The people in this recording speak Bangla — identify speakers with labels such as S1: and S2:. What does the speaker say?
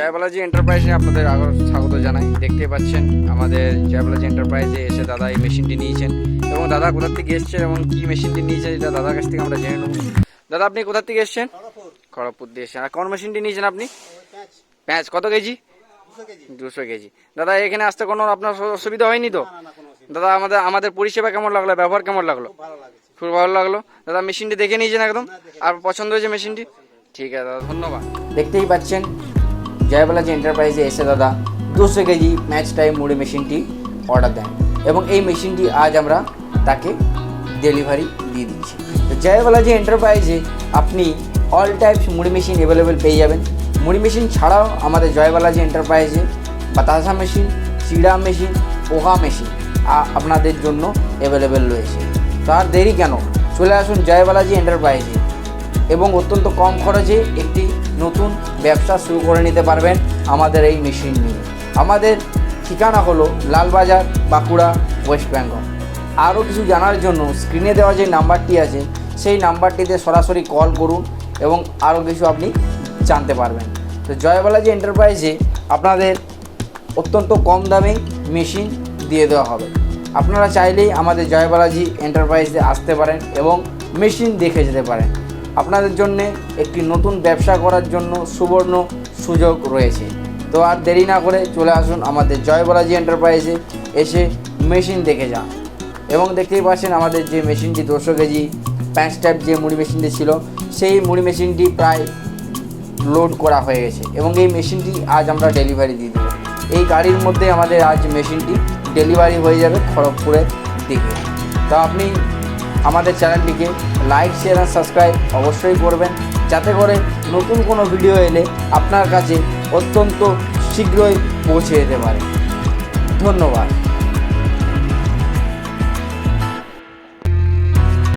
S1: জয়বালাজি এন্টারপ্রাইজে আপনাদের আবার স্বাগত জানাই। দেখতে পাচ্ছেন আমাদের জয়বালাজি এন্টারপ্রাইজে এসে দাদা এই মেশিনটি নিয়েছেন। এবং দাদা কোথা থেকে এসছেন এবং কি মেশিনটি নিয়েছেন এটা দাদার কাছ থেকে আমরা জেনে নেব। দাদা আপনি কোথা থেকে এসছেন? খড়গপুর। দিয়ে এসছেন। আর কোন মেশিনটি নিয়েছেন আপনি? প্যাঁচ কত কেজি? দুশো কেজি। দাদা এখানে আসতে কোনো আপনার অসুবিধা হয়নি তো? দাদা আমাদের আমাদের পরিষেবা কেমন লাগল? ব্যবহার কেমন লাগল? খুব ভালো লাগল। দাদা মেশিনটি দেখে নিয়েছেন একদম? আর পছন্দ হয়েছে মেশিনটি ঠিক আছে দাদা ধন্যবাদ। দেখতেই পাচ্ছেন জয়বালাজি এন্টারপ্রাইজে এসে দাদা দুশো কেজি ম্যাচ টাইম মুড়ি মেশিনটি অর্ডার দেন এবং এই মেশিনটি আজ আমরা তাকে ডেলিভারি দিয়ে দিচ্ছি তো জয়বালাজি এন্টারপ্রাইজে আপনি অল টাইপস মুড়ি মেশিন অ্যাভেলেবেল পেয়ে যাবেন মুড়ি মেশিন ছাড়াও আমাদের জয়বালাজি এন্টারপ্রাইজে বাতাসা মেশিন চিড়া মেশিন পোহা মেশিন আপনাদের জন্য অ্যাভেলেবেল রয়েছে তো আর দেরি কেন চলে আসুন জয়বালাজি এন্টারপ্রাইজে এবং অত্যন্ত কম খরচে একটি নতুন ব্যবসা শুরু করে নিতে পারবেন আমাদের এই মেশিন নিয়ে। আমাদের ঠিকানা হলো লালবাজার, বাঁকুড়া, ওয়েস্ট বেঙ্গল। আরও কিছু জানার জন্য স্ক্রিনে দেওয়া যে নাম্বারটি আছে, সেই নাম্বারটিতে সরাসরি কল করুন এবং আরও কিছু আপনি জানতে পারবেন। তো জয়বালাজি এন্টারপ্রাইজে আপনাদের অত্যন্ত কম দামে মেশিন দিয়ে দেওয়া হবে। আপনারা চাইলেই আমাদের জয়বালাজি এন্টারপ্রাইজে আসতে পারেন এবং মেশিন দেখে যেতে পারেন। আপনাদের জন্যে একটি নতুন ব্যবসা করার জন্য সুবর্ণ সুযোগ রয়েছে। তো আর দেরি না করে চলে আসুন আমাদের জয় জয়বালাজি এন্টারপ্রাইজে এসে মেশিন দেখে যান। এবং দেখতেই পাচ্ছেন আমাদের যে মেশিনটি দুশো কেজি প্যাঁচ টাইপ যে মুড়ি মেশিনটি ছিল, সেই মুড়ি মেশিনটি প্রায় লোড করা হয়ে গেছে এবং এই মেশিনটি আজ আমরা ডেলিভারি দিয়ে দেবো। এই গাড়ির মধ্যে আমাদের আজ মেশিনটি ডেলিভারি হয়ে যাবে খড়গপুরের দিকে। তো আপনি আমাদের চ্যানেলটিকে লাইক শেয়ার আর সাবস্ক্রাইব অবশ্যই করবেন। যাতে করে নতুন কোনো ভিডিও এলে আপনার কাছে অত্যন্ত শীঘ্রই পৌঁছে যেতে পারে। ধন্যবাদ।